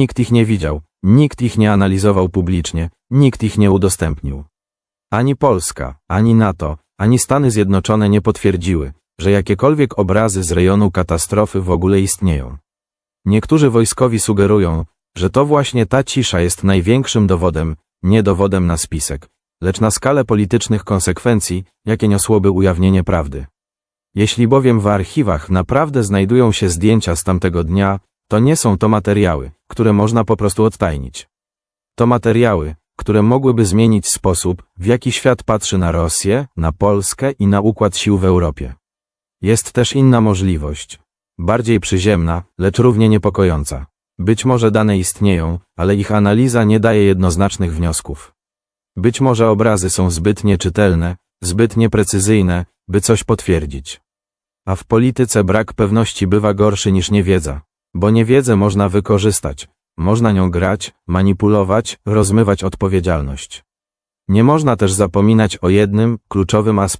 Nikt ich nie widział, nikt ich nie analizował publicznie, nikt ich nie udostępnił. Ani Polska, ani NATO, ani Stany Zjednoczone nie potwierdziły, że jakiekolwiek obrazy z rejonu katastrofy w ogóle istnieją. Niektórzy wojskowi sugerują, że to właśnie ta cisza jest największym dowodem, nie dowodem na spisek, lecz na skalę politycznych konsekwencji, jakie niosłoby ujawnienie prawdy. Jeśli bowiem w archiwach naprawdę znajdują się zdjęcia z tamtego dnia, to nie są to materiały, które można po prostu odtajnić. To materiały, które mogłyby zmienić sposób, w jaki świat patrzy na Rosję, na Polskę i na układ sił w Europie. Jest też inna możliwość, bardziej przyziemna, lecz równie niepokojąca. Być może dane istnieją, ale ich analiza nie daje jednoznacznych wniosków. Być może obrazy są zbyt nieczytelne, zbyt nieprecyzyjne, by coś potwierdzić. A w polityce brak pewności bywa gorszy niż niewiedza, bo niewiedzę można wykorzystać, można nią grać, manipulować, rozmywać odpowiedzialność. Nie można też zapominać o jednym, kluczowym aspekcie.